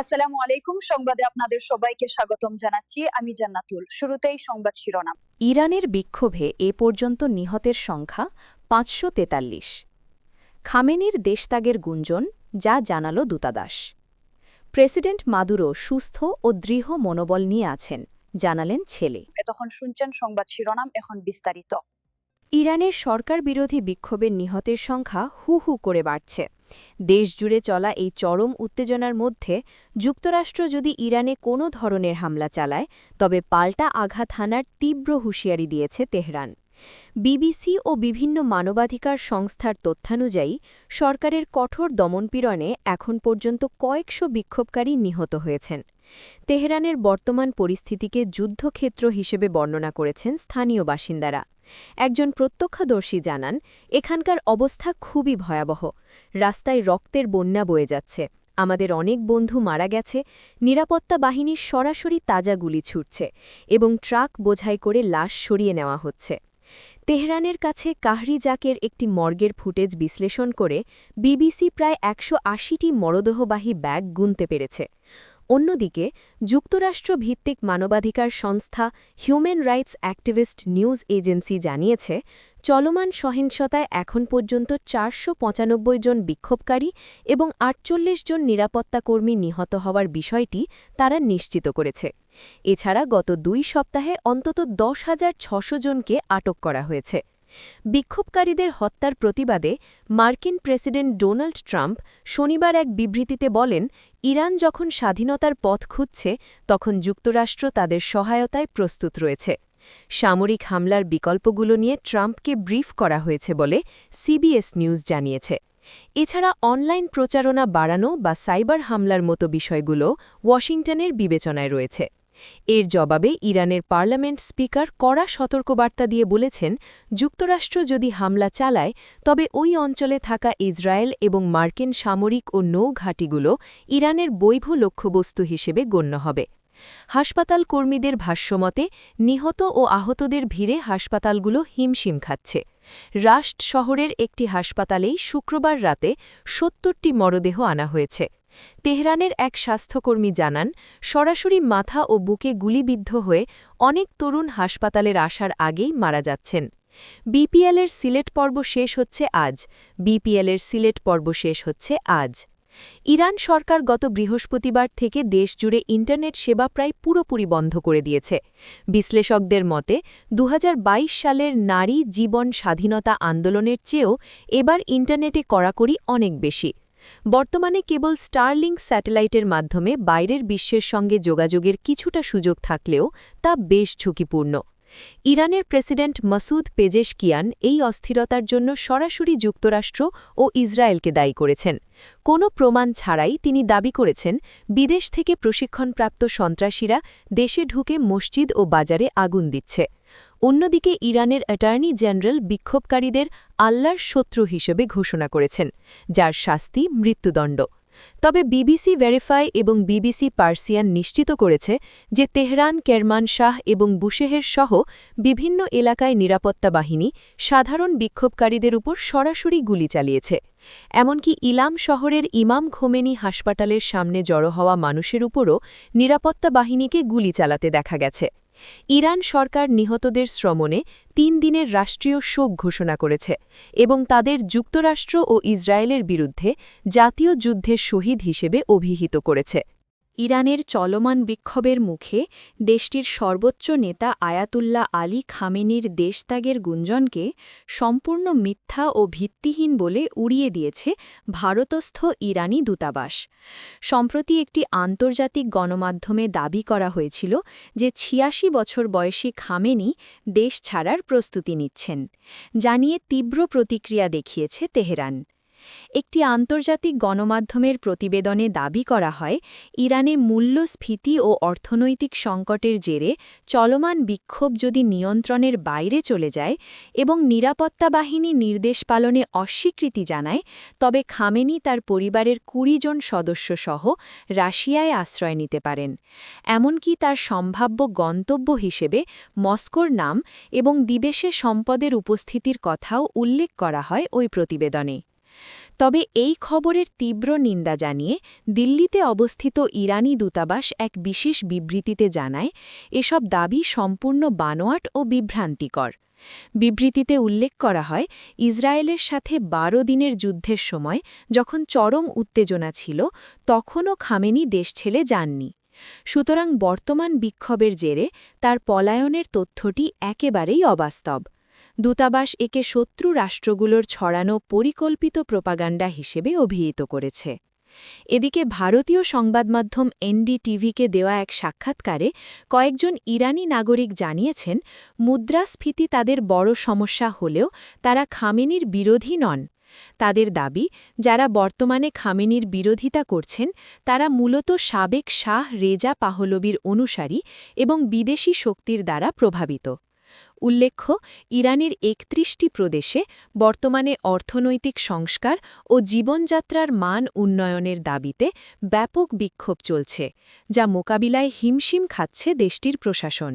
আসসালামু আলাইকুম। সংবাদে আপনাদের সবাইকে স্বাগতম জানাচ্ছি। আমি জান্নাতুল। শুরুতেই সংবাদ শিরোনাম। ইরানের বিক্ষোভে এ পর্যন্ত নিহতের সংখ্যা পাঁচশো তেতাল্লিশ। খামেনির দেশত্যাগের গুঞ্জন যা জানাল দূতাদাস প্রেসিডেন্ট মাদুরো সুস্থ ও দৃঢ় মনোবল নিয়ে আছেন জানালেন ছেলে। তখন শুনছেন সংবাদ শিরোনাম এখন বিস্তারিত। ইরানের সরকার বিরোধী বিক্ষোভের নিহতের সংখ্যা হু হু করে বাড়ছে। দেশজুড়ে চলা এই চরম উত্তেজনার মধ্যে যুক্তরাষ্ট্র যদি ইরানে কোনো ধরনের হামলা চালায়, তবে পাল্টা আঘাত হানার তীব্র হুঁশিয়ারি দিয়েছে তেহরান। বিবিসি ও বিভিন্ন মানবাধিকার সংস্থার তথ্যানুযায়ী, সরকারের কঠোর দমনপীড়নে এখন পর্যন্ত কয়েকশো বিক্ষোভকারী নিহত হয়েছেন। তেহরানের বর্তমান পরিস্থিতিকে যুদ্ধক্ষেত্র হিসেবে বর্ণনা করেছেন স্থানীয় বাসিন্দারা। একজন প্রত্যক্ষদর্শী জানান, এখানকার অবস্থা খুবই ভয়াবহ। রাস্তায় রক্তের বন্যা বয়ে যাচ্ছে। আমাদের অনেক বন্ধু মারা গেছে। নিরাপত্তা বাহিনীর সরাসরি তাজা গুলি ছুটছে এবং ট্রাক বোঝাই করে লাশ সরিয়ে নেওয়া হচ্ছে। তেহরানের কাছে কাহরিজাকের একটি মর্গের ফুটেজ বিশ্লেষণ করে বিবিসি প্রায় একশো আশিটি মরদেহবাহী ব্যাগ গুনতে পেরেছে। অন্যদিকে যুক্তরাষ্ট্র ভিত্তিক মানবাধিকার সংস্থা human rights activist news agency জানিয়েছে, চলমান সহিংসতায় এখন পর্যন্ত চারশো পঁচানব্বই জন বিক্ষোভকারী এবং আটচল্লিশ জন নিরাপত্তাকর্মী নিহত হওয়ার বিষয়টি তারা নিশ্চিত করেছে। এছাড়া গত দুই সপ্তাহে অন্তত দশ হাজার জনকে আটক করা হয়েছে। বিক্ষোভকারীদের হত্যার প্রতিবাদে মার্কিন প্রেসিডেন্ট ডোনাল্ড ট্রাম্প শনিবার এক বিবৃতিতে বলেন, ইরান যখন স্বাধীনতার পথ খুঁজছে, তখন যুক্তরাষ্ট্র তাদের সহায়তায় প্রস্তুত রয়েছে। সামরিক হামলার বিকল্পগুলো নিয়ে ট্রাম্পকে ব্রিফ করা হয়েছে বলে সিবিএস নিউজ জানিয়েছে। এছাড়া অনলাইন প্রচারণা বাড়ানো বা সাইবার হামলার মতো বিষয়গুলো ওয়াশিংটনের বিবেচনায় রয়েছে। এর জবাবে ইরানের পার্লামেন্ট স্পিকার কড়া সতর্কবার্তা দিয়ে বলেছেন, যুক্তরাষ্ট্র যদি হামলা চালায়, তবে ওই অঞ্চলে থাকা ইসরায়েল এবং মার্কিন সামরিক ও নৌ ঘাঁটিগুলো ইরানের বৈধ লক্ষ্যবস্তু হিসেবে গণ্য হবে। হাসপাতাল কর্মীদের ভাষ্যমতে, নিহত ও আহতদের ভিড়ে হাসপাতালগুলো হিমশিম খাচ্ছে। রাষ্ট্র শহরের একটি হাসপাতালেই শুক্রবার রাতে সত্তরটি মরদেহ আনা হয়েছে। তেহরানের এক স্বাস্থ্যকর্মী জানান, সরাসরি মাথা ও বুকে গুলিবিদ্ধ হয়ে অনেক তরুণ হাসপাতালের আসার আগেই মারা যাচ্ছেন। বিপিএলের সিলেট পর্ব শেষ হচ্ছে আজ। বিপিএলের সিলেট পর্ব শেষ হচ্ছে আজ। ইরান সরকার গত বৃহস্পতিবার থেকে দেশজুড়ে ইন্টারনেট সেবা প্রায় পুরোপুরি বন্ধ করে দিয়েছে। বিশ্লেষকদের মতে, দুহাজার বাইশ সালের নারী জীবন স্বাধীনতা আন্দোলনের চেয়েও এবার ইন্টারনেটে কড়াকড়ি অনেক বেশি। বর্তমানে কেবল স্টারলিং স্যাটেলাইটের মাধ্যমে বাইরের বিশ্বের সঙ্গে যোগাযোগের কিছুটা সুযোগ থাকলেও তা বেশ ঝুঁকিপূর্ণ। ইরানের প্রেসিডেন্ট মাসুদ পেজেশকিয়ান এই অস্থিরতার জন্য সরাসরি যুক্তরাষ্ট্র ও ইসরায়েলকে দায়ী করেছেন। কোনো প্রমাণ ছাড়াই তিনি দাবি করেছেন, বিদেশ থেকে প্রশিক্ষণপ্রাপ্ত সন্ত্রাসীরা দেশে ঢুকে মসজিদ ও বাজারে আগুন দিচ্ছে। অন্যদিকে ইরানের অ্যাটর্নি জেনারেল বিক্ষোভকারীদের আল্লাহর শত্রু হিসেবে ঘোষণা করেছেন, যার শাস্তি মৃত্যুদণ্ড। তবে বিবিসি ভেরিফাই এবং বিবিসি পার্সিয়ান নিশ্চিত করেছে যে তেহরান, কেরমান, শাহ এবং বুশেহের সহ বিভিন্ন এলাকায় নিরাপত্তা বাহিনী সাধারণ বিক্ষোভকারীদের উপর সরাসরি গুলি চালিয়েছে। এমনকি ইলাম শহরের ইমাম খোমেনি হাসপাতালের সামনে জড়ো হওয়া মানুষের উপরও নিরাপত্তা বাহিনীকে গুলি চালাতে দেখা গেছে। ইরান সরকার নিহতদের শ্রমণে তিন দিনের রাষ্ট্রীয় শোক ঘোষণা করেছে এবং তাদের যুক্তরাষ্ট্র ও ইসরায়েলের বিরুদ্ধে জাতীয় যুদ্ধের শহীদ হিসেবে অভিহিত করেছে। ইরানের চলমান বিক্ষোভের মুখে দেশটির সর্বোচ্চ নেতা আয়াতুল্লাহ আলী খামেনির দেশত্যাগের গুঞ্জনকে সম্পূর্ণ মিথ্যা ও ভিত্তিহীন বলে উড়িয়ে দিয়েছে ভারতস্থ ইরানি দূতাবাস। সম্প্রতি একটি আন্তর্জাতিক গণমাধ্যমে দাবি করা হয়েছিল যে ছিয়াশি বছর বয়সী খামেনি দেশ ছাড়ার প্রস্তুতি নিচ্ছেন। জানিয়ে তীব্র প্রতিক্রিয়া দেখিয়েছে তেহরান। একটি আন্তর্জাতিক গণমাধ্যমের প্রতিবেদনে দাবি করা হয়, ইরানে মূল্যস্ফীতি ও অর্থনৈতিক সংকটের জেরে চলমান বিক্ষোভ যদি নিয়ন্ত্রণের বাইরে চলে যায় এবং নিরাপত্তা বাহিনী নির্দেশ পালনে অস্বীকৃতি জানায়, তবে খামেনি তার পরিবারের কুড়ি জন সদস্য সহ রাশিয়ায় আশ্রয় নিতে পারেন। এমনকি তার সম্ভাব্য গন্তব্য হিসেবে মস্কোর নাম এবং দিবেশে সম্পদের উপস্থিতির কথাও উল্লেখ করা হয় ওই প্রতিবেদনে। তবে এই খবরের তীব্র নিন্দা জানিয়ে দিল্লিতে অবস্থিত ইরানি দূতাবাস এক বিশেষ বিবৃতিতে জানায়, এসব দাবি সম্পূর্ণ বানোয়াট ও বিভ্রান্তিকর। বিবৃতিতে উল্লেখ করা হয়, ইসরায়েলের সাথে বারো দিনের যুদ্ধের সময় যখন চরম উত্তেজনা ছিল, তখনও খামেনি দেশ ছেড়ে যাননি। সুতরাং বর্তমান বিক্ষোভের জেরে তার পলায়নের তথ্যটি একেবারেই অবাস্তব। দূতাবাস একে শত্রু রাষ্ট্রগুলোর ছড়ানো পরিকল্পিত প্রপাগান্ডা হিসেবে অভিহিত করেছে। এদিকে ভারতীয় সংবাদমাধ্যম এনডিটিভিকে দেওয়া এক সাক্ষাৎকারে কয়েকজন ইরানি নাগরিক জানিয়েছেন, মুদ্রাস্ফীতি তাদের বড় সমস্যা হলেও তারা খামেনির বিরোধী নন। তাদের দাবি, যারা বর্তমানে খামেনির বিরোধিতা করছেন, তারা মূলত সাবেক শাহ রেজা পাহলবির অনুসারী এবং বিদেশি শক্তির দ্বারা প্রভাবিত। উল্লেখ্য, ইরানের একত্রিশটি প্রদেশে বর্তমানে অর্থনৈতিক সংস্কার ও জীবনযাত্রার মান উন্নয়নের দাবিতে ব্যাপক বিক্ষোভ চলছে, যা মোকাবিলায় হিমশিম খাচ্ছে দেশটির প্রশাসন।